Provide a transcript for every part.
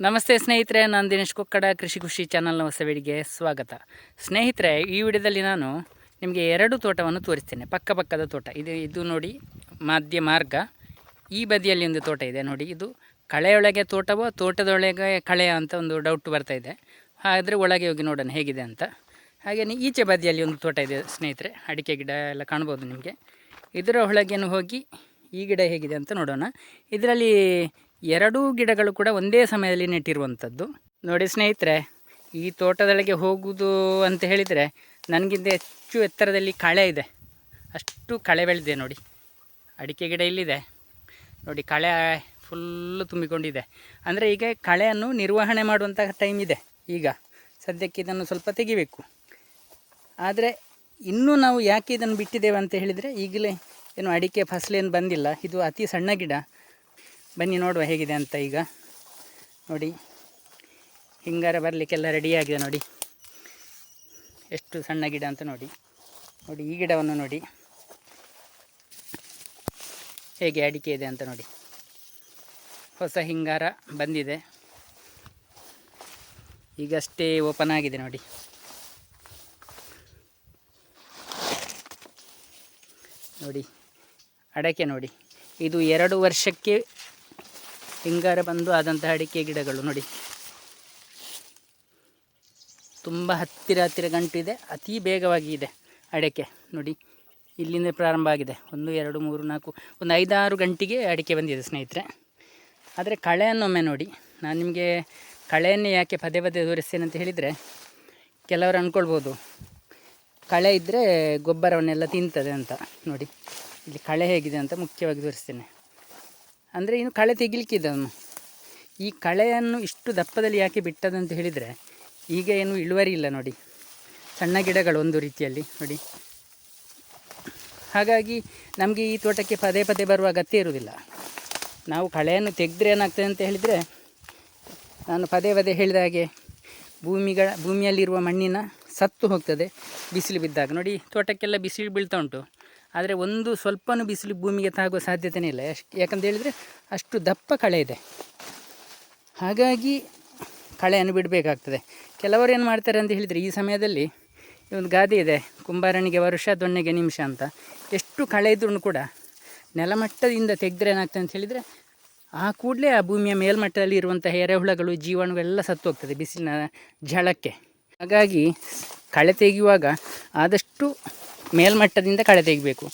ನಮಸ್ತೆ ಸ್ನೇಹಿತರೆ, ನಾನು ದಿನೇಶ್ ಕೊಕ್ಕಡ, ಕೃಷಿ ಖುಷಿ ಚಾನಲ್ನ ಹೊಸಬೇಡಿಗೆ ಸ್ವಾಗತ. ಸ್ನೇಹಿತರೆ, ಈ ವಿಡಿಯೋದಲ್ಲಿ ನಾನು ನಿಮಗೆ ಎರಡು ತೋಟವನ್ನು ತೋರಿಸ್ತೇನೆ. ಪಕ್ಕ ಪಕ್ಕದ ತೋಟ. ಇದು ಇದು ನೋಡಿ, ಮಾಧ್ಯ ಮಾರ್ಗ. ಈ ಬದಿಯಲ್ಲಿ ಒಂದು ತೋಟ ಇದೆ ನೋಡಿ. ಇದು ಕಳೆಯೊಳಗೆ ತೋಟವೋ, ತೋಟದೊಳಗೆ ಕಳೆ ಅಂತ ಒಂದು ಡೌಟ್ ಬರ್ತಾ ಇದೆ. ಆದರೆ ಒಳಗೆ ಹೋಗಿ ನೋಡೋಣ ಹೇಗಿದೆ ಅಂತ. ಹಾಗೆಯೇ ಈಚೆ ಬದಿಯಲ್ಲಿ ಒಂದು ತೋಟ ಇದೆ ಸ್ನೇಹಿತರೆ. ಅಡಿಕೆ ಗಿಡ ಎಲ್ಲ ಕಾಣ್ಬೋದು ನಿಮಗೆ. ಇದರ ಒಳಗೇನು ಹೋಗಿ ಈ ಗಿಡ ಹೇಗಿದೆ ಅಂತ ನೋಡೋಣ. ಇದರಲ್ಲಿ ಎರಡೂ ಗಿಡಗಳು ಕೂಡ ಒಂದೇ ಸಮಯದಲ್ಲಿ ನೆಟ್ಟಿರುವಂಥದ್ದು. ನೋಡಿ ಸ್ನೇಹಿತರೆ, ಈ ತೋಟದೊಳಗೆ ಹೋಗುವುದು ಅಂತ ಹೇಳಿದರೆ ನನಗಿಂತ ಹೆಚ್ಚು ಎತ್ತರದಲ್ಲಿ ಕಳೆ ಇದೆ. ಅಷ್ಟು ಕಳೆ ಬೆಳೆದಿದೆ ನೋಡಿ. ಅಡಿಕೆ ಗಿಡ ಇಲ್ಲಿದೆ. ನೋಡಿ ಕಳೆ ಫುಲ್ಲು ತುಂಬಿಕೊಂಡಿದೆ. ಅಂದರೆ ಈಗ ಕಳೆಯನ್ನು ನಿರ್ವಹಣೆ ಮಾಡುವಂಥ ಟೈಮ್ ಇದೆ. ಈಗ ಸದ್ಯಕ್ಕೆ ಇದನ್ನು ಸ್ವಲ್ಪ ತೆಗಿಬೇಕು. ಆದರೆ ಇನ್ನೂ ನಾವು ಯಾಕೆ ಇದನ್ನು ಬಿಟ್ಟಿದ್ದೇವೆ ಅಂತ ಹೇಳಿದರೆ ಈಗಲೇ ಏನು ಅಡಿಕೆ ಫಸಲೇನು ಬಂದಿಲ್ಲ. ಇದು ಅತಿ ಸಣ್ಣ ಗಿಡ. ಬನ್ನಿ ನೋಡುವ ಹೇಗಿದೆ ಅಂತ ಈಗ. ನೋಡಿ, ಹಿಂಗಾರ ಬರಲಿಕ್ಕೆಲ್ಲ ರೆಡಿಯಾಗಿದೆ ನೋಡಿ. ಎಷ್ಟು ಸಣ್ಣ ಗಿಡ ಅಂತ ನೋಡಿ. ನೋಡಿ, ಈ ಗಿಡವನ್ನು ನೋಡಿ. ಹೇಗೆ ಅಡಿಕೆ ಇದೆ ಅಂತ ನೋಡಿ. ಹೊಸ ಹಿಂಗಾರ ಬಂದಿದೆ. ಈಗಷ್ಟೇ ಓಪನ್ ಆಗಿದೆ ನೋಡಿ. ನೋಡಿ, ಅಡಕೆ ನೋಡಿ. ಇದು ಎರಡು ವರ್ಷಕ್ಕೆ ಹಿಂಗಾರ ಬಂದು ಆದಂತಹ ಅಡಿಕೆ ಗಿಡಗಳು ನೋಡಿ. ತುಂಬ ಹತ್ತಿರ ಹತ್ತಿರ ಗಂಟಿದೆ, ಅತಿ ಬೇಗವಾಗಿ ಇದೆ ಅಡಿಕೆ ನೋಡಿ. ಇಲ್ಲಿಂದ ಪ್ರಾರಂಭ ಆಗಿದೆ. ಒಂದು, ಎರಡು, ಮೂರು, ನಾಲ್ಕು, ಒಂದು ಐದಾರು ಗಂಟೆಗೆ ಅಡಿಕೆ ಬಂದಿದೆ ಸ್ನೇಹಿತರೆ. ಆದರೆ ಕಳೆಯನ್ನೊಮ್ಮೆ ನೋಡಿ, ನಾನು ನಿಮಗೆ ಕಳೆಯನ್ನು ಯಾಕೆ ಪದೇ ಪದೇ ತೋರಿಸ್ತೇನೆ ಅಂತ ಹೇಳಿದರೆ, ಕೆಲವರು ಅಂದ್ಕೊಳ್ಬೋದು ಕಳೆ ಇದ್ದರೆ ಗೊಬ್ಬರವನ್ನೆಲ್ಲ ತಿಂತದೆ ಅಂತ ನೋಡಿ. ಇಲ್ಲಿ ಕಳೆ ಹೇಗಿದೆ ಅಂತ ಮುಖ್ಯವಾಗಿ ತೋರಿಸ್ತೇನೆ. ಅಂದರೆ ಇನ್ನು ಕಳೆ ತೆಗಿಲಿಕ್ಕಿದೆ ಅವನು. ಈ ಕಳೆಯನ್ನು ಇಷ್ಟು ದಪ್ಪದಲ್ಲಿ ಯಾಕೆ ಬಿಟ್ಟದಂತ ಹೇಳಿದರೆ, ಈಗ ಏನು ಇಳುವರಿ ಇಲ್ಲ ನೋಡಿ. ಸಣ್ಣ ಗಿಡಗಳು ಒಂದು ರೀತಿಯಲ್ಲಿ ನೋಡಿ. ಹಾಗಾಗಿ ನಮಗೆ ಈ ತೋಟಕ್ಕೆ ಪದೇ ಪದೇ ಬರುವ ಅಗತ್ಯ ಇರುವುದಿಲ್ಲ. ನಾವು ಕಳೆಯನ್ನು ತೆಗೆದ್ರೆ ಏನಾಗ್ತದೆ ಅಂತ ಹೇಳಿದರೆ, ನಾನು ಪದೇ ಪದೇ ಹೇಳಿದ ಹಾಗೆ ಭೂಮಿಗಳ, ಭೂಮಿಯಲ್ಲಿರುವ ಮಣ್ಣಿನ ಸತ್ತು ಹೋಗ್ತದೆ, ಬಿಸಿಲು ಬಿದ್ದಾಗ. ನೋಡಿ, ತೋಟಕ್ಕೆಲ್ಲ ಬಿಸಿಲು ಬೀಳ್ತಾ ಉಂಟು. ಆದರೆ ಒಂದು ಸ್ವಲ್ಪನೂ ಬಿಸಿಲು ಭೂಮಿಗೆ ತಾಗುವ ಸಾಧ್ಯತೆಯೇ ಇಲ್ಲ. ಯಾಕಂತ ಹೇಳಿದರೆ ಅಷ್ಟು ದಪ್ಪ ಕಳೆ ಇದೆ. ಹಾಗಾಗಿ ಕಳೆಯನ್ನು ಬಿಡಬೇಕಾಗ್ತದೆ. ಕೆಲವರು ಏನು ಮಾಡ್ತಾರೆ ಅಂತ ಹೇಳಿದರೆ ಈ ಸಮಯದಲ್ಲಿ ಒಂದು ಗಾದೆ ಇದೆ. ಕುಂಬಾರನಿಗೆ ವರ್ಷ, ದೊಣ್ಣೆಗೆ ನಿಮಿಷ ಅಂತ. ಎಷ್ಟು ಕಳೆ ಇದ್ರೂ ಕೂಡ ನೆಲಮಟ್ಟದಿಂದ ತೆಗೆದ್ರೆ ಏನಾಗ್ತದೆ ಅಂತ ಹೇಳಿದರೆ ಆ ಕೂಡಲೇ ಆ ಭೂಮಿಯ ಮೇಲ್ಮಟ್ಟದಲ್ಲಿ ಇರುವಂತಹ ಎರೆಹುಳಗಳು ಜೀವಾಣುಗಳೆಲ್ಲ ಸತ್ತು ಹೋಗ್ತದೆ ಬಿಸಿಲಿನ ಝಳಕ್ಕೆ. ಹಾಗಾಗಿ ಕಳೆ ತೆಗೆಯುವಾಗ ಆದಷ್ಟು ಮೇಲ್ಮಟ್ಟದಿಂದ ಕಳೆ ತೆಗಿಬೇಕು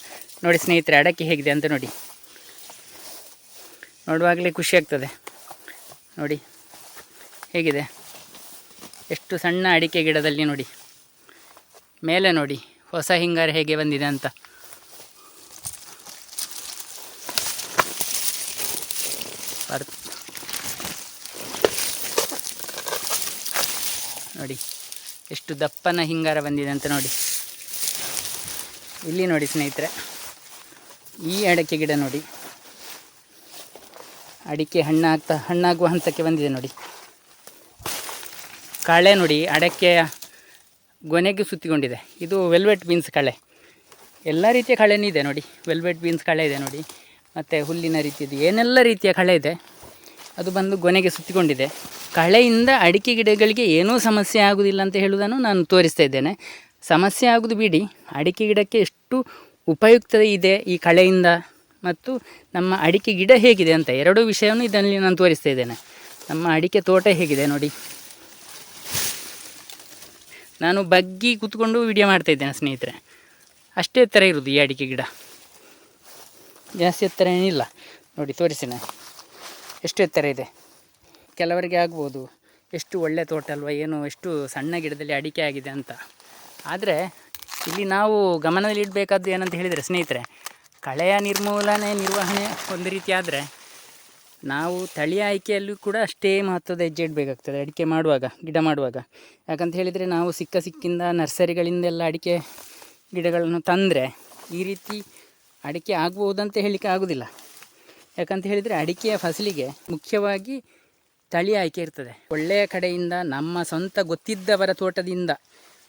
ನೋಡಿ ಸ್ನೇಹಿತರೆ, ಅಡಕೆ ಹೇಗಿದೆ ಅಂತ ನೋಡಿ. ನೋಡುವಾಗಲೇ ಖುಷಿ ಆಗ್ತದೆ. ನೋಡಿ, ಹೇಗಿದೆ? ಎಷ್ಟು ಸಣ್ಣ ಅಡಿಕೆ ಗಿಡದಲ್ಲಿ ನೋಡಿ. ಮೇಲೆ ನೋಡಿ, ಹೊಸ ಹಿಂಗಾರ ಹೇಗೆ ಬಂದಿದೆ ಅಂತ. ನೋಡಿ, ಎಷ್ಟು ದಪ್ಪನ ಹಿಂಗಾರ ಬಂದಿದೆ ಅಂತ ನೋಡಿ. ಇಲ್ಲಿ ನೋಡಿ ಸ್ನೇಹಿತರೆ, ಈ ಅಡಕೆ ಗಿಡ ನೋಡಿ. ಅಡಿಕೆ ಹಣ್ಣಾಗ್ತಾ ಹಣ್ಣಾಗುವ ಹಂತಕ್ಕೆ ಬಂದಿದೆ ನೋಡಿ. ಕಳೆ ನೋಡಿ ಅಡಕೆಯ ಗೊನೆಗೆ ಸುತ್ತಿಕೊಂಡಿದೆ. ಇದು ವೆಲ್ವೆಟ್ ಬೀನ್ಸ್ ಕಳೆ. ಎಲ್ಲ ರೀತಿಯ ಕಳೆನೂ ಇದೆ ನೋಡಿ. ವೆಲ್ವೆಟ್ ಬೀನ್ಸ್ ಕಳೆ ಇದೆ ನೋಡಿ. ಮತ್ತು ಹುಲ್ಲಿನ ರೀತಿಯದು ಏನೆಲ್ಲ ರೀತಿಯ ಕಳೆ ಇದೆ, ಅದು ಬಂದು ಗೊನೆಗೆ ಸುತ್ತಿಕೊಂಡಿದೆ. ಕಳೆಯಿಂದ ಅಡಿಕೆ ಗಿಡಗಳಿಗೆ ಏನೂ ಸಮಸ್ಯೆ ಆಗುವುದಿಲ್ಲ ಅಂತ ಹೇಳುವುದನ್ನು ನಾನು ತೋರಿಸ್ತಾ ಇದ್ದೇನೆ. ಸಮಸ್ಯೆ ಆಗೋದು ಬಿಡಿ. ಅಡಿಕೆ ಗಿಡಕ್ಕೆ ಎಷ್ಟು ಉಪಯುಕ್ತತೆ ಇದೆ ಈ ಕಳೆಯಿಂದ ಮತ್ತು ನಮ್ಮ ಅಡಿಕೆ ಗಿಡ ಹೇಗಿದೆ ಅಂತ ಎರಡೂ ವಿಷಯವನ್ನು ಇದರಲ್ಲಿ ನಾನು ತೋರಿಸ್ತಾ ಇದ್ದೇನೆ. ನಮ್ಮ ಅಡಿಕೆ ತೋಟ ಹೇಗಿದೆ ನೋಡಿ. ನಾನು ಬಗ್ಗಿ ಕೂತ್ಕೊಂಡು ವಿಡಿಯೋ ಮಾಡ್ತಾ ಇದ್ದೇನೆ ಸ್ನೇಹಿತರೆ. ಅಷ್ಟೇ ಎತ್ತರ ಇರೋದು ಈ ಅಡಿಕೆ ಗಿಡ. ಜಾಸ್ತಿ ಎತ್ತರ ಏನಿಲ್ಲ. ನೋಡಿ ತೋರಿಸಿ ನಾನು ಎಷ್ಟು ಎತ್ತರ ಇದೆ? ಕೆಲವರಿಗೆ ಆಗ್ಬೋದು. ಎಷ್ಟು ಒಳ್ಳೆ ತೋಟ ಅಲ್ವಾ? ಏನು ಎಷ್ಟು ಸಣ್ಣ ಗಿಡದಲ್ಲಿ ಅಡಿಕೆ ಆಗಿದೆ ಅಂತ. ಆದರೆ ಇಲ್ಲಿ ನಾವು ಗಮನದಲ್ಲಿಡಬೇಕಾದ್ದು ಏನಂತ ಹೇಳಿದರೆ, ಸ್ನೇಹಿತರೆ, ಕಳೆಯ ನಿರ್ಮೂಲನೆ, ನಿರ್ವಹಣೆ ಒಂದು ರೀತಿ ಆದರೆ ನಾವು ತಳಿ ಆಯ್ಕೆಯಲ್ಲೂ ಕೂಡ ಅಷ್ಟೇ ಮಹತ್ವದ ಹೆಜ್ಜೆ ಇಡಬೇಕಾಗ್ತದೆ, ಅಡಿಕೆ ಮಾಡುವಾಗ, ಗಿಡ ಮಾಡುವಾಗ. ಯಾಕಂತ ಹೇಳಿದರೆ ನಾವು ಸಿಕ್ಕ ಸಿಕ್ಕಿಂದ ನರ್ಸರಿಗಳಿಂದೆಲ್ಲ ಅಡಿಕೆ ಗಿಡಗಳನ್ನು ತಂದರೆ ಈ ರೀತಿ ಅಡಿಕೆ ಆಗ್ಬೋದಂತ ಹೇಳಲಿಕ್ಕೆ ಆಗೋದಿಲ್ಲ. ಯಾಕಂತ ಹೇಳಿದರೆ ಅಡಿಕೆಯ ಫಸಲಿಗೆ ಮುಖ್ಯವಾಗಿ ತಳಿ ಆಯ್ಕೆ ಇರ್ತದೆ. ಒಳ್ಳೆಯ ಕಡೆಯಿಂದ ನಮ್ಮ ಸ್ವಂತ ಗೊತ್ತಿದ್ದವರ ತೋಟದಿಂದ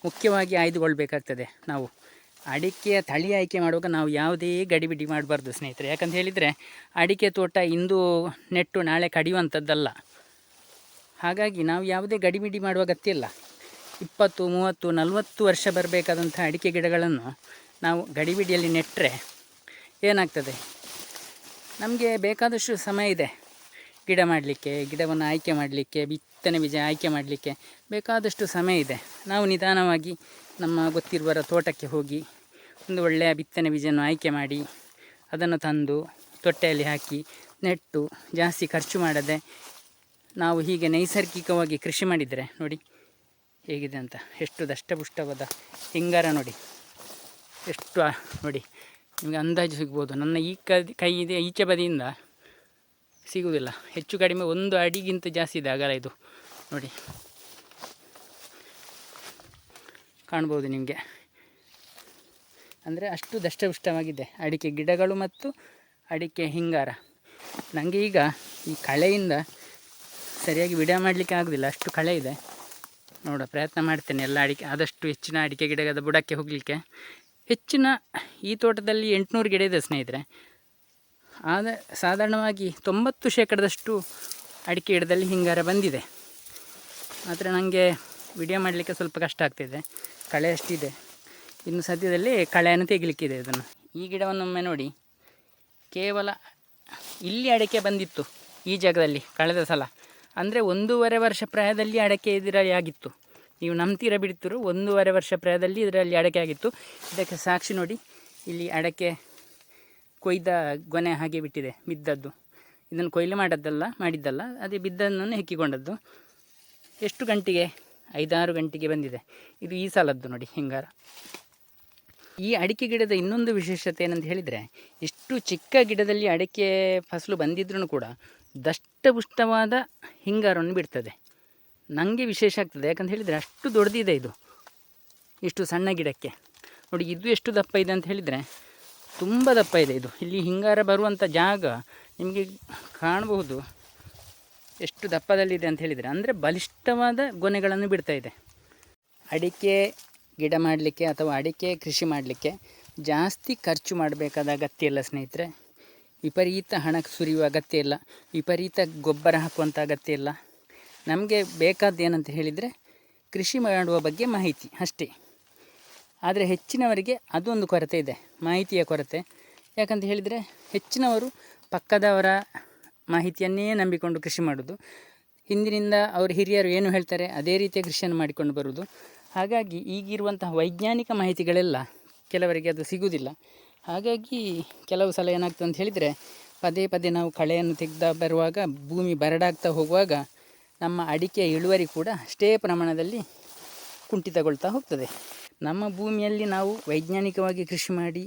ಮುಖ್ಯವಾಗಿ ಆಯ್ದುಕೊಳ್ಬೇಕಾಗ್ತದೆ. ನಾವು ಅಡಿಕೆಯ ತಳಿ ಆಯ್ಕೆ ಮಾಡುವಾಗ ನಾವು ಯಾವುದೇ ಗಡಿಬಿಡಿ ಮಾಡಬಾರ್ದು ಸ್ನೇಹಿತರೆ. ಯಾಕಂತ ಹೇಳಿದರೆ ಅಡಿಕೆ ತೋಟ ಇಂದು ನೆಟ್ಟು ನಾಳೆ ಕಡಿಯುವಂಥದ್ದಲ್ಲ. ಹಾಗಾಗಿ ನಾವು ಯಾವುದೇ ಗಡಿಬಿಡಿ ಮಾಡುವ ಅಗತ್ಯ ಇಲ್ಲ. ಇಪ್ಪತ್ತು, ಮೂವತ್ತು, ನಲವತ್ತು ವರ್ಷ ಬರಬೇಕಾದಂಥ ಅಡಿಕೆ ಗಿಡಗಳನ್ನು ನಾವು ಗಡಿಬಿಡಿಯಲ್ಲಿ ನೆಟ್ಟರೆ ಏನಾಗ್ತದೆ? ನಮಗೆ ಬೇಕಾದಷ್ಟು ಸಮಯ ಇದೆ. ಗಿಡ ಮಾಡಲಿಕ್ಕೆ, ಗಿಡವನ್ನು ಆಯ್ಕೆ ಮಾಡಲಿಕ್ಕೆ ಬಿತ್ತನೆ ಬೀಜ ಆಯ್ಕೆ ಮಾಡಲಿಕ್ಕೆ ಬೇಕಾದಷ್ಟು ಸಮಯ ಇದೆ. ನಾವು ನಿಧಾನವಾಗಿ ನಮ್ಮ ಗೊತ್ತಿರುವರ ತೋಟಕ್ಕೆ ಹೋಗಿ ಒಂದು ಒಳ್ಳೆಯ ಬಿತ್ತನೆ ಬೀಜವನ್ನು ಆಯ್ಕೆ ಮಾಡಿ ಅದನ್ನು ತಂದು ತೊಟ್ಟೆಯಲ್ಲಿ ಹಾಕಿ ನೆಟ್ಟು ಜಾಸ್ತಿ ಖರ್ಚು ಮಾಡದೆ ನಾವು ಹೀಗೆ ನೈಸರ್ಗಿಕವಾಗಿ ಕೃಷಿ ಮಾಡಿದರೆ ನೋಡಿ ಹೇಗಿದೆ ಅಂತ. ಎಷ್ಟು ದಷ್ಟಪುಷ್ಟವಾದ ಹಿಂಗಾರ ನೋಡಿ. ಎಷ್ಟು ನೋಡಿ ನಿಮಗೆ ಅಂದಾಜು ಸಿಗ್ಬೋದು. ನನ್ನ ಈ ಕ ಇದೆ, ಈಚೆ ಬದಿಯಿಂದ ಸಿಗುವುದಿಲ್ಲ. ಹೆಚ್ಚು ಕಡಿಮೆ ಒಂದು ಅಡಿಗಿಂತ ಜಾಸ್ತಿ ಇದೆ ಆಗಲ್ಲ ಇದು. ನೋಡಿ. ಕಾಣ್ಬೋದು ನಿಮಗೆ. ಅಂದರೆ ಅಷ್ಟು ದಷ್ಟಪುಷ್ಟವಾಗಿದೆ. ಅಡಿಕೆ ಗಿಡಗಳು ಮತ್ತು ಅಡಿಕೆ ಹಿಂಗಾರ. ನನಗೆ ಈಗ ಈ ಕಳೆಯಿಂದ ಸರಿಯಾಗಿ ವಿಡಿಯೋ ಮಾಡಲಿಕ್ಕೆ ಆಗೋದಿಲ್ಲ. ಅಷ್ಟು ಕಳೆ ಇದೆ. ನೋಡ ಪ್ರಯತ್ನ ಮಾಡ್ತೇನೆ ಎಲ್ಲ ಅಡಿಕೆ ಆದಷ್ಟು ಹೆಚ್ಚಿನ ಅಡಿಕೆ ಗಿಡದ ಬುಡಕ್ಕೆ ಹೋಗಲಿಕ್ಕೆ. ಹೆಚ್ಚಿನ ಈ ತೋಟದಲ್ಲಿ ಎಂಟುನೂರು ಗಿಡ ಇದೆ ಸ್ನೇಹಿತರೆ. ಆದ ಸಾಧಾರಣವಾಗಿ ತೊಂಬತ್ತು ಶೇಕಡದಷ್ಟು ಅಡಿಕೆ ಗಿಡದಲ್ಲಿ ಹಿಂಗಾರ ಬಂದಿದೆ. ಆದರೆ ನನಗೆ ವಿಡಿಯೋ ಮಾಡಲಿಕ್ಕೆ ಸ್ವಲ್ಪ ಕಷ್ಟ ಆಗ್ತಿದೆ. ಕಳೆ ಅಷ್ಟಿದೆ. ಇನ್ನು ಸದ್ಯದಲ್ಲಿ ಕಳೆಯನ್ನು ತೆಗಿಲಿಕ್ಕಿದೆ ಇದನ್ನು. ಈ ಗಿಡವನ್ನೊಮ್ಮೆ ನೋಡಿ. ಕೇವಲ ಇಲ್ಲಿ ಅಡಿಕೆ ಬಂದಿತ್ತು ಈ ಜಾಗದಲ್ಲಿ ಕಳೆದ ಸಲ. ಅಂದರೆ ಒಂದೂವರೆ ವರ್ಷ ಪ್ರಾಯದಲ್ಲಿ ಅಡಕೆ ಇದರಲ್ಲಿ ಆಗಿತ್ತು. ನೀವು ನಂಬ್ತೀರ ಬಿಡ್ತಿರು, ಒಂದೂವರೆ ವರ್ಷ ಪ್ರಾಯದಲ್ಲಿ ಇದರಲ್ಲಿ ಅಡಿಕೆ ಆಗಿತ್ತು. ಇದಕ್ಕೆ ಸಾಕ್ಷಿ ನೋಡಿ. ಇಲ್ಲಿ ಅಡಕೆ ಕೊಯ್ದ ಗೊನೆ ಹಾಗೆ ಬಿಟ್ಟಿದೆ, ಬಿದ್ದದ್ದು. ಇದನ್ನು ಕೊಯ್ಲು ಮಾಡದ್ದಲ್ಲ, ಮಾಡಿದ್ದಲ್ಲ. ಅದೇ ಬಿದ್ದನ್ನು ಹೆಕ್ಕಿಕೊಂಡದ್ದು ಎಷ್ಟು ಗಂಟೆಗೆ? ಐದಾರು ಗಂಟೆಗೆ ಬಂದಿದೆ. ಇದು ಈ ಸಾಲದ್ದು ನೋಡಿ, ಹಿಂಗಾರ. ಈ ಅಡಿಕೆ ಗಿಡದ ಇನ್ನೊಂದು ವಿಶೇಷತೆ ಏನಂತ ಹೇಳಿದರೆ ಇಷ್ಟು ಚಿಕ್ಕ ಗಿಡದಲ್ಲಿ ಅಡಿಕೆ ಫಸಲು ಬಂದಿದ್ರೂ ಕೂಡ ದಷ್ಟಪುಷ್ಟವಾದ ಹಿಂಗಾರವನ್ನು ಬಿಡ್ತದೆ. ನನಗೆ ವಿಶೇಷ ಆಗ್ತದೆ, ಯಾಕಂತ ಹೇಳಿದರೆ ಅಷ್ಟು ದೊಡ್ಡದಿದೆ ಇದು, ಇಷ್ಟು ಸಣ್ಣ ಗಿಡಕ್ಕೆ. ನೋಡಿ, ಇದು ಎಷ್ಟು ದಪ್ಪ ಇದೆ ಅಂತ ಹೇಳಿದರೆ, ತುಂಬ ದಪ್ಪ ಇದೆ ಇದು. ಇಲ್ಲಿ ಹಿಂಗಾರ ಬರುವಂಥ ಜಾಗ ನಿಮಗೆ ಕಾಣಬಹುದು. ಎಷ್ಟು ದಪ್ಪದಲ್ಲಿದೆ ಅಂತ ಹೇಳಿದರೆ, ಅಂದರೆ ಬಲಿಷ್ಠವಾದ ಗೊನೆಗಳನ್ನು ಬಿಡ್ತಾ ಇದೆ. ಅಡಿಕೆ ಗಿಡ ಮಾಡಲಿಕ್ಕೆ ಅಥವಾ ಅಡಿಕೆ ಕೃಷಿ ಮಾಡಲಿಕ್ಕೆ ಜಾಸ್ತಿ ಖರ್ಚು ಮಾಡಬೇಕಾದ ಅಗತ್ಯ ಇಲ್ಲ ಸ್ನೇಹಿತರೆ. ವಿಪರೀತ ಹಣ ಸುರಿಯುವ ಅಗತ್ಯ ಇಲ್ಲ, ವಿಪರೀತ ಗೊಬ್ಬರ ಹಾಕುವಂಥ ಅಗತ್ಯ ಇಲ್ಲ. ನಮಗೆ ಬೇಕಾದ್ದೇನಂತ ಹೇಳಿದರೆ ಕೃಷಿ ಮಾಡುವ ಬಗ್ಗೆ ಮಾಹಿತಿ ಅಷ್ಟೇ. ಆದರೆ ಹೆಚ್ಚಿನವರಿಗೆ ಅದೊಂದು ಕೊರತೆ ಇದೆ, ಮಾಹಿತಿಯ ಕೊರತೆ. ಯಾಕಂತ ಹೇಳಿದರೆ ಹೆಚ್ಚಿನವರು ಪಕ್ಕದವರ ಮಾಹಿತಿಯನ್ನೇ ನಂಬಿಕೊಂಡು ಕೃಷಿ ಮಾಡೋದು. ಹಿಂದಿನಿಂದ ಅವ್ರ ಹಿರಿಯರು ಏನು ಹೇಳ್ತಾರೆ, ಅದೇ ರೀತಿಯ ಕೃಷಿಯನ್ನು ಮಾಡಿಕೊಂಡು ಬರುವುದು ಹಾಗಾಗಿ ಈಗಿರುವಂತಹ ವೈಜ್ಞಾನಿಕ ಮಾಹಿತಿಗಳೆಲ್ಲ ಕೆಲವರಿಗೆ ಅದು ಸಿಗುವುದಿಲ್ಲ ಹಾಗಾಗಿ ಕೆಲವು ಸಲ ಏನಾಗ್ತದೆ ಅಂತ ಹೇಳಿದರೆ, ಪದೇ ಪದೇ ನಾವು ಕಳೆಯನ್ನು ತೆಗೆದ ಬರುವಾಗ, ಭೂಮಿ ಬರಡಾಗ್ತಾ ಹೋಗುವಾಗ ನಮ್ಮ ಅಡಿಕೆಯ ಇಳುವರಿ ಕೂಡ ಅಷ್ಟೇ ಪ್ರಮಾಣದಲ್ಲಿ ಕುಂಠಿತಗೊಳ್ತಾ ಹೋಗ್ತದೆ. ನಮ್ಮ ಭೂಮಿಯಲ್ಲಿ ನಾವು ವೈಜ್ಞಾನಿಕವಾಗಿ ಕೃಷಿ ಮಾಡಿ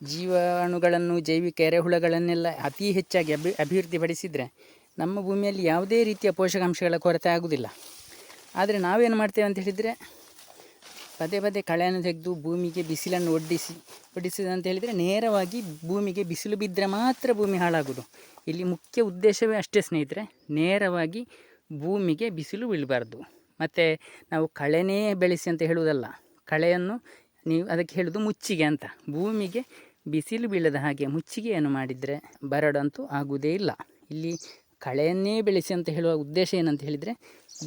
ಜೀವಾಣುಗಳನ್ನು ಜೈವಿಕ ಎರೆಹುಳಗಳನ್ನೆಲ್ಲ ಅತಿ ಹೆಚ್ಚಾಗಿ ಅಭಿ ಅಭಿವೃದ್ಧಿಪಡಿಸಿದರೆ ನಮ್ಮ ಭೂಮಿಯಲ್ಲಿ ಯಾವುದೇ ರೀತಿಯ ಪೋಷಕಾಂಶಗಳ ಕೊರತೆ ಆಗುವುದಿಲ್ಲ. ಆದರೆ ನಾವೇನು ಮಾಡ್ತೇವೆ ಅಂತ ಹೇಳಿದರೆ, ಪದೇ ಪದೇ ಕಳೆಯನ್ನು ತೆಗೆದು ಭೂಮಿಗೆ ಬಿಸಿಲನ್ನು ಒಡ್ಡಿಸಿ, ಒಡ್ಡಿಸಿದ ಅಂತ ಹೇಳಿದರೆ ನೇರವಾಗಿ ಭೂಮಿಗೆ ಬಿಸಿಲು ಬಿದ್ದರೆ ಮಾತ್ರ ಭೂಮಿ ಹಾಳಾಗೋದು ಇಲ್ಲಿ ಮುಖ್ಯ ಉದ್ದೇಶವೇ ಅಷ್ಟೇ ಸ್ನೇಹಿತರೆ, ನೇರವಾಗಿ ಭೂಮಿಗೆ ಬಿಸಿಲು ಬೀಳಬಾರ್ದು. ಮತ್ತು ನಾವು ಕಳೆನೇ ಬೆಳೆಸಿ ಅಂತ ಹೇಳುವುದಲ್ಲ, ಕಳೆಯನ್ನು ನೀವು ಅದಕ್ಕೆ ಹೇಳೋದು ಮುಚ್ಚಿಗೆ ಅಂತ. ಭೂಮಿಗೆ ಬಿಸಿಲು ಬೀಳದ ಹಾಗೆ ಮುಚ್ಚಿಗೆಯನ್ನು ಮಾಡಿದರೆ ಬರಡಂತೂ ಆಗುವುದೇ ಇಲ್ಲ. ಇಲ್ಲಿ ಕಳೆಯನ್ನೇ ಬೆಳೆಸಿ ಅಂತ ಹೇಳುವ ಉದ್ದೇಶ ಏನಂತ ಹೇಳಿದರೆ,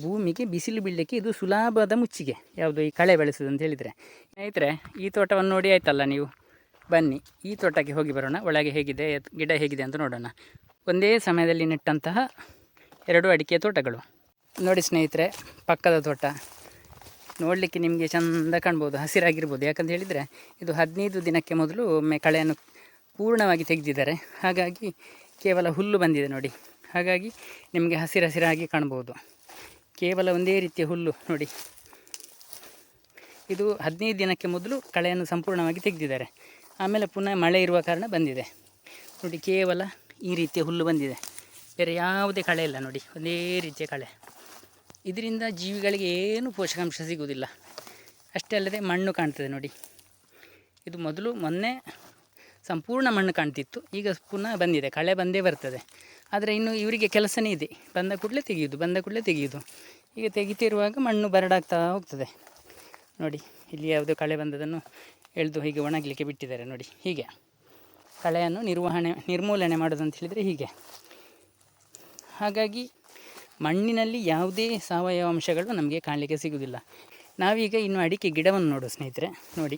ಭೂಮಿಗೆ ಬಿಸಿಲು ಬೀಳಲಿಕ್ಕೆ ಇದು ಸುಲಭದ ಮುಚ್ಚಿಗೆ. ಯಾವುದು ಈ ಕಳೆ ಬೆಳೆಸೋದು ಅಂತ ಹೇಳಿದರೆ. ಸ್ನೇಹಿತರೆ, ಈ ತೋಟವನ್ನು ನೋಡಿ ಆಯ್ತಲ್ಲ ನೀವು? ಬನ್ನಿ, ಈ ತೋಟಕ್ಕೆ ಹೋಗಿ ಬರೋಣ. ಒಳಗೆ ಹೇಗಿದೆ, ಗಿಡ ಹೇಗಿದೆ ಅಂತ ನೋಡೋಣ. ಒಂದೇ ಸಮಯದಲ್ಲಿ ನೆಟ್ಟಂತಹ ಎರಡು ಅಡಿಕೆ ತೋಟಗಳು. ನೋಡಿ ಸ್ನೇಹಿತರೆ, ಪಕ್ಕದ ತೋಟ. ನೋಡಲಿಕ್ಕೆ ನಿಮಗೆ ಚಂದ ಕಾಣ್ಬೋದು, ಹಸಿರಾಗಿರ್ಬೋದು. ಯಾಕಂತ ಹೇಳಿದರೆ ಇದು ಹದಿನೈದು ದಿನಕ್ಕೆ ಮೊದಲು ಒಮ್ಮೆ ಕಳೆಯನ್ನು ಪೂರ್ಣವಾಗಿ ತೆಗೆದಿದ್ದಾರೆ. ಹಾಗಾಗಿ ಕೇವಲ ಹುಲ್ಲು ಬಂದಿದೆ ನೋಡಿ. ಹಾಗಾಗಿ ನಿಮಗೆ ಹಸಿರು ಹಸಿರಾಗಿ ಕಾಣ್ಬೋದು. ಕೇವಲ ಒಂದೇ ರೀತಿಯ ಹುಲ್ಲು ನೋಡಿ. ಇದು ಹದಿನೈದು ದಿನಕ್ಕೆ ಮೊದಲು ಕಳೆಯನ್ನು ಸಂಪೂರ್ಣವಾಗಿ ತೆಗೆದಿದ್ದಾರೆ. ಆಮೇಲೆ ಪುನಃ ಮಳೆ ಇರುವ ಕಾರಣ ಬಂದಿದೆ. ನೋಡಿ, ಕೇವಲ ಈ ರೀತಿಯ ಹುಲ್ಲು ಬಂದಿದೆ. ಬೇರೆ ಯಾವುದೇ ಕಳೆ ಇಲ್ಲ ನೋಡಿ. ಒಂದೇ ರೀತಿಯ ಕಳೆ. ಇದರಿಂದ ಜೀವಿಗಳಿಗೆ ಏನು ಪೋಷಕಾಂಶ ಸಿಗುವುದಿಲ್ಲ. ಅಷ್ಟೇ ಅಲ್ಲದೆ ಮಣ್ಣು ಕಾಣ್ತದೆ ನೋಡಿ. ಇದು ಮೊದಲು ಮೊನ್ನೆ ಸಂಪೂರ್ಣ ಮಣ್ಣು ಕಾಣ್ತಿತ್ತು. ಈಗ ಪುನಃ ಬಂದಿದೆ. ಕಳೆ ಬಂದೇ ಬರ್ತದೆ. ಆದರೆ ಇನ್ನು ಇವರಿಗೆ ಕೆಲಸನೇ ಇದೆ. ಬಂದ ಕೂಡಲೇ ತೆಗೆಯೋದು, ಬಂದ ಕೂಡಲೇ ತೆಗೆಯೋದು. ಈಗ ತೆಗಿತಿರುವಾಗ ಮಣ್ಣು ಬರಡಾಗ್ತಾ ಹೋಗ್ತದೆ. ನೋಡಿ, ಇಲ್ಲಿ ಯಾವುದೋ ಕಳೆ ಬಂದದನ್ನು ಎಳೆದು ಹೀಗೆ ಒಣಗಲಿಕ್ಕೆ ಬಿಟ್ಟಿದ್ದಾರೆ ನೋಡಿ. ಹೀಗೆ. ಕಳೆಯನ್ನು ನಿರ್ವಹಣೆ, ನಿರ್ಮೂಲನೆ ಮಾಡೋದು ಅಂತ ಹೇಳಿದರೆ ಹೀಗೆ. ಹಾಗಾಗಿ ಮಣ್ಣಿನಲ್ಲಿ ಯಾವುದೇ ಸಾವಯವ ಅಂಶಗಳು ನಮಗೆ ಕಾಣಲಿಕ್ಕೆ ಸಿಗುವುದಿಲ್ಲ. ನಾವೀಗ ಇನ್ನು ಅಡಿಕೆ ಗಿಡವನ್ನು ನೋಡು ಸ್ನೇಹಿತರೆ, ನೋಡಿ.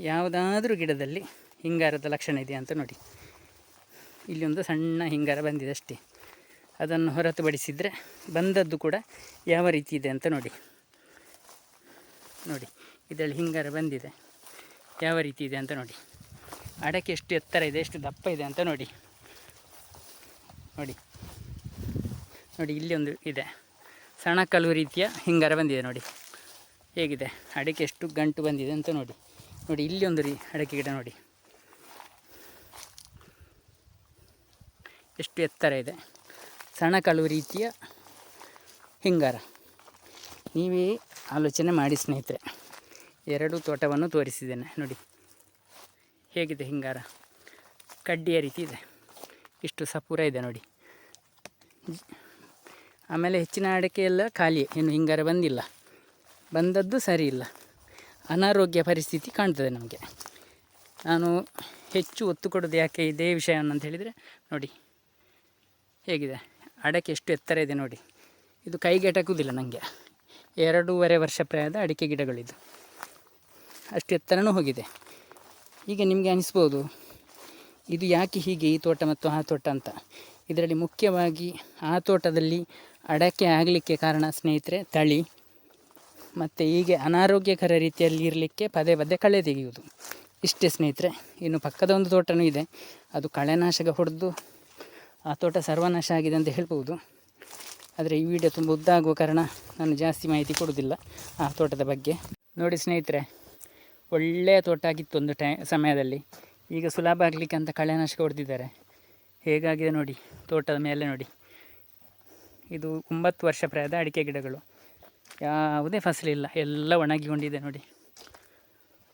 ಯಾವುದಾದ್ರೂ ಗಿಡದಲ್ಲಿ ಹಿಂಗಾರದ ಲಕ್ಷಣ ಇದೆಯಾ ಅಂತ ನೋಡಿ. ಇಲ್ಲಿ ಒಂದು ಸಣ್ಣ ಹಿಂಗಾರ ಬಂದಿದೆ ಅಷ್ಟೇ. ಅದನ್ನು ಹೊರತುಪಡಿಸಿದರೆ ಬಂದದ್ದು ಕೂಡ ಯಾವ ರೀತಿ ಇದೆ ಅಂತ ನೋಡಿ. ನೋಡಿ, ಇದರಲ್ಲಿ ಹಿಂಗಾರ ಬಂದಿದೆ. ಯಾವ ರೀತಿ ಇದೆ ಅಂತ ನೋಡಿ. ಅಡಕೆ ಎಷ್ಟು ಎತ್ತರ ಇದೆ, ಎಷ್ಟು ದಪ್ಪ ಇದೆ ಅಂತ ನೋಡಿ. ನೋಡಿ. ನೋಡಿ, ಇಲ್ಲಿ ಒಂದು ಇದೆ. ಸಣಕಲ್ಲು ರೀತಿಯ ಹಿಂಗಾರ ಬಂದಿದೆ ನೋಡಿ. ಹೇಗಿದೆ? ಅಡಿಕೆ ಎಷ್ಟು ಗಂಟು ಬಂದಿದೆ ಅಂತ ನೋಡಿ. ನೋಡಿ, ಇಲ್ಲಿ ಒಂದು ರೀ ಅಡಿಕೆ ಗಿಡ ನೋಡಿ. ಎಷ್ಟು ಎತ್ತರ ಇದೆ. ಸಣಕಲ್ಲು ರೀತಿಯ ಹಿಂಗಾರ. ನೀವೇ ಆಲೋಚನೆ ಮಾಡಿ ಸ್ನೇಹಿತರೆ. ಎರಡು ತೋಟವನ್ನು ತೋರಿಸಿದ್ದೇನೆ ನೋಡಿ. ಹೇಗಿದೆ ಹಿಂಗಾರ? ಕಡ್ಡಿಯ ರೀತಿ ಇದೆ. ಇಷ್ಟು ಸಪೂರ ಇದೆ ನೋಡಿ. ಆಮೇಲೆ ಹೆಚ್ಚಿನ ಅಡಿಕೆ ಎಲ್ಲ ಖಾಲಿ, ಇನ್ನು ಹಿಂಗಾರ ಬಂದಿಲ್ಲ. ಬಂದದ್ದು ಸರಿ ಇಲ್ಲ. ಅನಾರೋಗ್ಯ ಪರಿಸ್ಥಿತಿ ಕಾಣ್ತದೆ ನಮಗೆ. ನಾನು ಹೆಚ್ಚು ಒತ್ತು ಕೊಡೋದು ಯಾಕೆ ಇದೇ ವಿಷಯವನ್ನು ಅಂತ ಹೇಳಿದರೆ, ನೋಡಿ, ಹೇಗಿದೆ? ಅಡಕೆ ಎಷ್ಟು ಎತ್ತರ ಇದೆ ನೋಡಿ. ಇದು ಕೈಗೆ ಅಟಕುವುದಿಲ್ಲ ನನಗೆ ಎರಡೂವರೆ ವರ್ಷ ಪ್ರಾಯದ ಅಡಿಕೆ ಗಿಡಗಳಿದು. ಅಷ್ಟು ಎತ್ತರನೂ ಹೋಗಿದೆ. ಈಗ ನಿಮಗೆ ಅನಿಸ್ಬೋದು, ಇದು ಯಾಕೆ ಹೀಗೆ ಈ ತೋಟ ಮತ್ತು ಆ ತೋಟ ಅಂತ? ಇದರಲ್ಲಿ ಮುಖ್ಯವಾಗಿ ಆ ತೋಟದಲ್ಲಿ ಅಡಕೆ ಆಗಲಿಕ್ಕೆ ಕಾರಣ ಸ್ನೇಹಿತರೆ ತಳಿ. ಮತ್ತು ಹೀಗೆ ಅನಾರೋಗ್ಯಕರ ರೀತಿಯಲ್ಲಿ ಇರಲಿಕ್ಕೆ ಪದೇ ಪದೇ ಕಳೆ ತೆಗೆಯುವುದು. ಇಷ್ಟೇ ಸ್ನೇಹಿತರೆ, ಇನ್ನು ಪಕ್ಕದ ಒಂದು ತೋಟನೂ ಇದೆ. ಅದು ಕಳೆನಾಶಕ ಹೊಡೆದು ಆ ತೋಟ ಸರ್ವನಾಶ ಆಗಿದೆ ಅಂತ ಹೇಳ್ಬೋದು. ಆದರೆ ಈ ವಿಡಿಯೋ ತುಂಬ ಉದ್ದ ಆಗುವ ಕಾರಣ ನಾನು ಜಾಸ್ತಿ ಮಾಹಿತಿ ಕೊಡೋದಿಲ್ಲ ಆ ತೋಟದ ಬಗ್ಗೆ. ನೋಡಿ ಸ್ನೇಹಿತರೆ, ಒಳ್ಳೆಯ ತೋಟ ಆಗಿತ್ತು ಒಂದು ಟೈ, ಸಮಯದಲ್ಲಿ. ಈಗ ಸುಲಭ ಆಗಲಿಕ್ಕೆ ಅಂತ ಕಳೆನಾಶಕ ಹೊಡೆದಿದ್ದಾರೆ. ಹೇಗಾಗಿದೆ ನೋಡಿ, ತೋಟದ ಮೇಲೆ ನೋಡಿ. ಇದು ಒಂಬತ್ತು ವರ್ಷ ಪ್ರಾಯದ ಅಡಿಕೆ ಗಿಡಗಳು. ಯಾವುದೇ ಫಸಲಿಲ್ಲ ಎಲ್ಲ ಒಣಗಿಕೊಂಡಿದೆ ನೋಡಿ.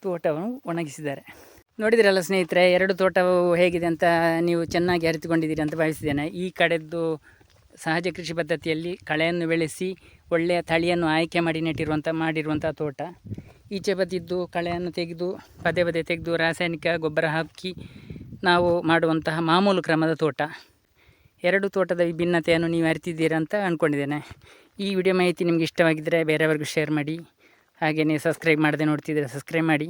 ತೋಟವನ್ನು ಒಣಗಿಸಿದ್ದಾರೆ. ನೋಡಿದಿರಲ್ಲ ಸ್ನೇಹಿತರೆ, ಎರಡು ತೋಟವು ಹೇಗಿದೆ ಅಂತ ನೀವು ಚೆನ್ನಾಗಿ ಅರಿತುಕೊಂಡಿದ್ದೀರಿ ಅಂತ ಭಾವಿಸಿದ್ದೇನೆ. ಈ ಕಡೆದ್ದು ಸಹಜ ಕೃಷಿ ಪದ್ಧತಿಯಲ್ಲಿ ಕಳೆಯನ್ನು ಬೆಳೆಸಿ ಒಳ್ಳೆಯ ತಳಿಯನ್ನು ಆಯ್ಕೆ ಮಾಡಿ ನೆಟ್ಟಿರುವಂಥ, ಮಾಡಿರುವಂಥ ತೋಟ. ಈಚೆ ಬದಿದ್ದು ಕಳೆಯನ್ನು ತೆಗೆದು, ಪದೇ ಪದೇ ತೆಗೆದು ರಾಸಾಯನಿಕ ಗೊಬ್ಬರ ಹಾಕಿ ನಾವು ಮಾಡುವಂತಹ ಮಾಮೂಲು ಕ್ರಮದ ತೋಟ. ಎರಡು ತೋಟದ ವಿಭಿನ್ನತೆಯನ್ನು ನೀವು ಅರಿತಿದ್ದೀರಾ ಅಂತ ಅಂದ್ಕೊಂಡಿದ್ದೇನೆ ಈ ವಿಡಿಯೋ ಮಾಹಿತಿ ನಿಮಗೆ ಇಷ್ಟವಾಗಿದ್ದರೆ ಬೇರೆಯವ್ರಿಗೂ ಶೇರ್ ಮಾಡಿ. ಹಾಗೆಯೇ ಸಬ್ಸ್ಕ್ರೈಬ್ ಮಾಡದೆ ನೋಡ್ತಿದ್ದರೆ ಸಬ್ಸ್ಕ್ರೈಬ್ ಮಾಡಿ.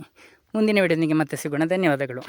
ಮುಂದಿನ ವಿಡಿಯೋನಿಗೆ ಮತ್ತೆ ಸಿಗೋಣ. ಧನ್ಯವಾದಗಳು.